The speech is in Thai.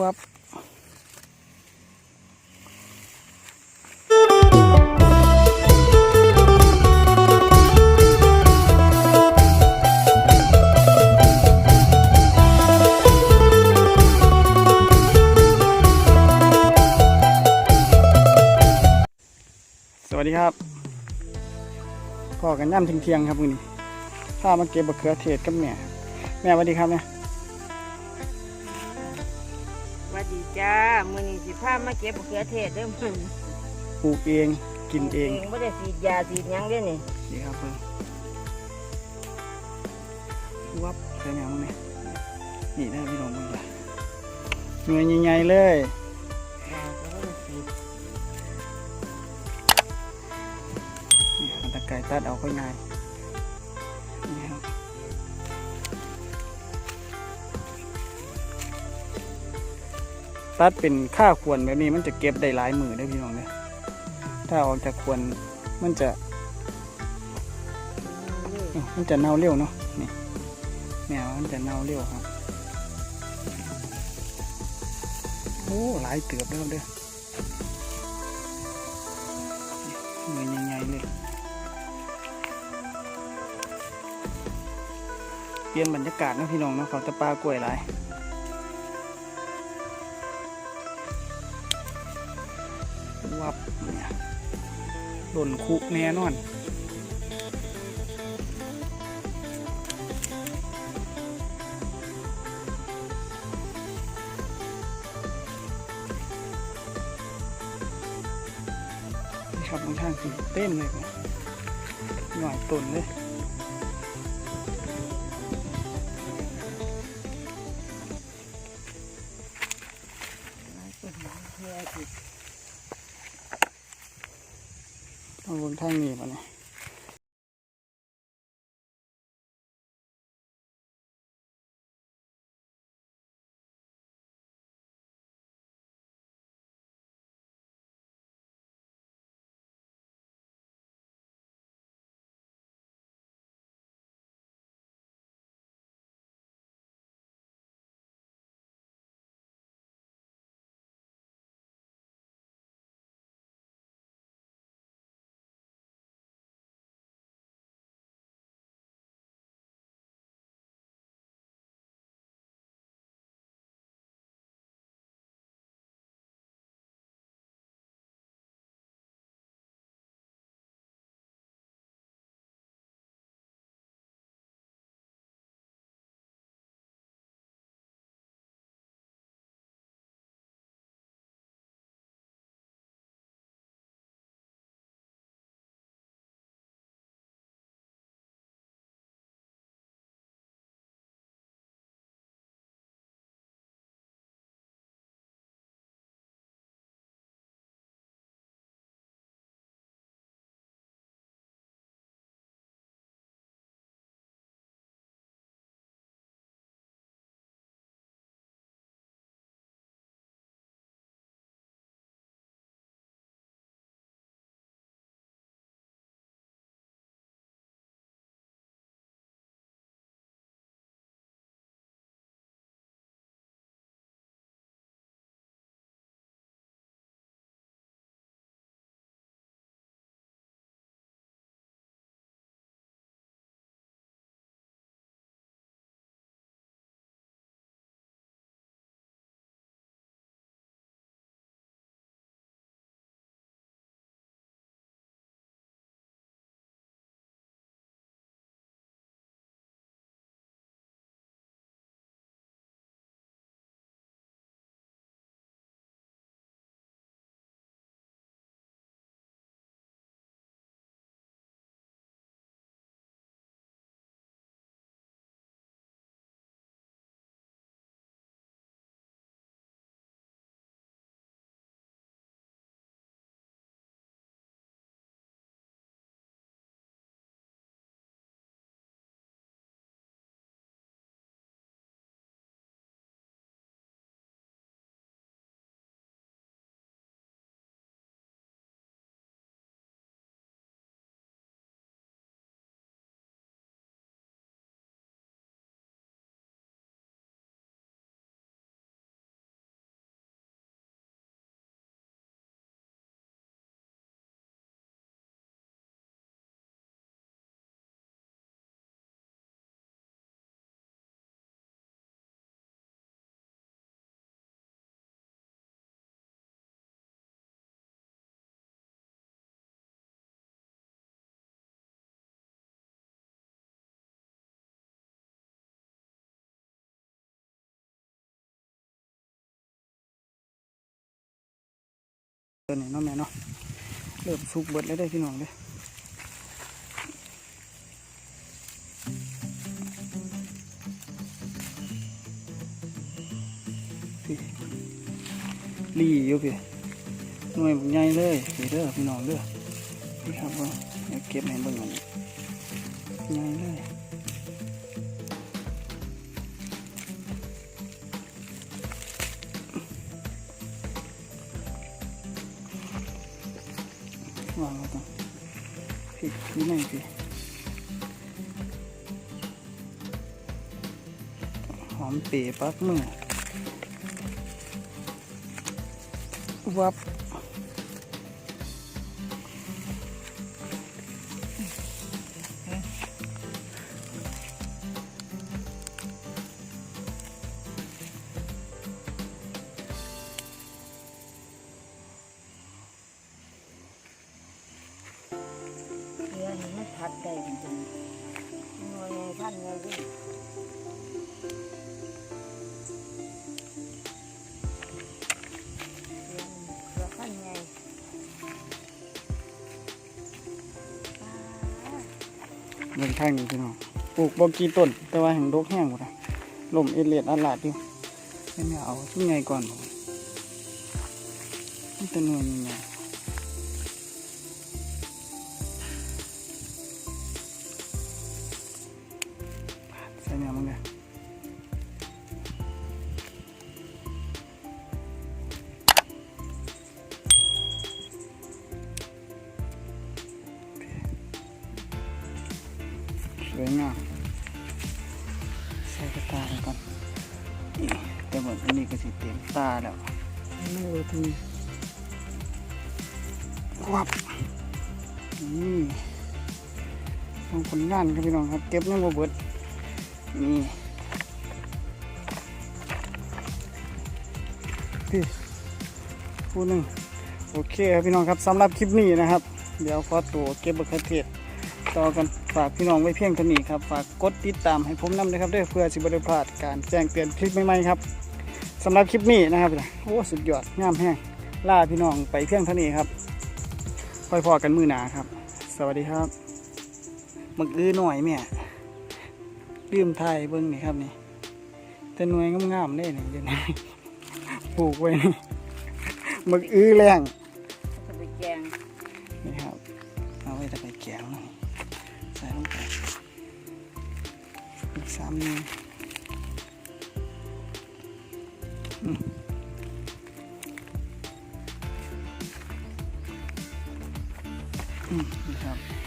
วับสวัสดีครับพ่อกันย่ำเที่ยงครับมื้อนี้ามาเก็บบักเขือเทศกับแม่ แม่สวัสดีครับแม่ส ดีจ้ามื้อนี้สิพามาเก็บมะเขือเทศเด้อมึงปลูกเองกินเองบ่ได้ฉีดยาฉีดหยังเด้อนี่นี่ครับเพิ่งวับใส่แมวมั้งเนี่ยนี่ได้พี่น้องมึงละหน่วยใหญ่ๆเลยยาก็บ่ได้ฉีดนี่อันตะไก่ตัดเอาค่อยง่าย ตัดเป็นค่าควรแบบนี้มันจะเก็บได้หลายมือได้พี่น้องเนี่ยถ้าออกจากควรมันจะ มันจะเน่าเร็วเนาะนี่แมวมันจะเน่าเร็วครับโอ้หลายเตือบเด้อเด้อหน่วยใหญ่ๆเลยเปลี่ยนบรรยากาศนะพี่น้องเนาะเขาจะปลากล้วยหลาย วับเนี่ยหล่นคุแน่นอนชอบบางท่านสีเต้นเลยครับหน่อยตุนเลยต้ องบนทางนี้ป่ะเนี่ย ตัวนี้เนาะแม่เนาะเริ่มสุกเบิดแล้วได้พี่น้องเด้รีอยู่พี่หน่วยใหญ่เลยพี่เด้อพี่น้องเด้อพี่ครับว่าเก็บให้เบิ่งอันนี้ใหญ่เลย วางไว้ก่อนพี่ไหนพี่หอมเป๋ปักมือวับ นี้มันทัดได้จริงๆหน่วยไงพันเรือเรือพันไงอ่าเดินทางนี้พี่น้องปลูกบอกกีต้น แต่ว่าแห่งดกแห้งหมดเลยลมเอเลียดอาลาดอยู่เป็นไงเอาชุดไงก่อนผมนี่ตัวหน่วยยังไง วยงามใส่กระตาไปก่อนนี่แต่หมดอันนี้ก็สิเต็มตาแล้วไม่รู้ทีวับนี่ทำผลงานครับพี่น้องครับ เก็บยังบ่เบิดนี่พี่ผู้หนึ่งโอเคครับพี่น้องครับสำหรับคลิปนี้นะครับ เดี๋ยวขอตัวเก็บบักเขือเทศต่อกัน ฝากพี่น้องไว้เพียงเท่านี้ครับ ฝากกดติดตามให้ผมนำนะครับด้วยเพื่อสิบริพลาดการแจ้งเตือนคลิปใหม่ๆครับสำหรับคลิปนี้นะครับโอ้สุดยอดงามแห้งล่าพี่น้องไปเพียงเท่านี้ครับค่อยพอกันมือหนาครับ สวัสดีครับมึกอื้อหน่อยแม่ลืมไทยเบิ้งนี่ครับนี่แต่หน่วยงามๆได้นี่เดี๋ยวนี้ปลูกไว้นี่มึกอื้อแรงจะไปแกงนี่ครับเอาไว้จะไปแกงามนิ้วอืมอืมนี่ครับ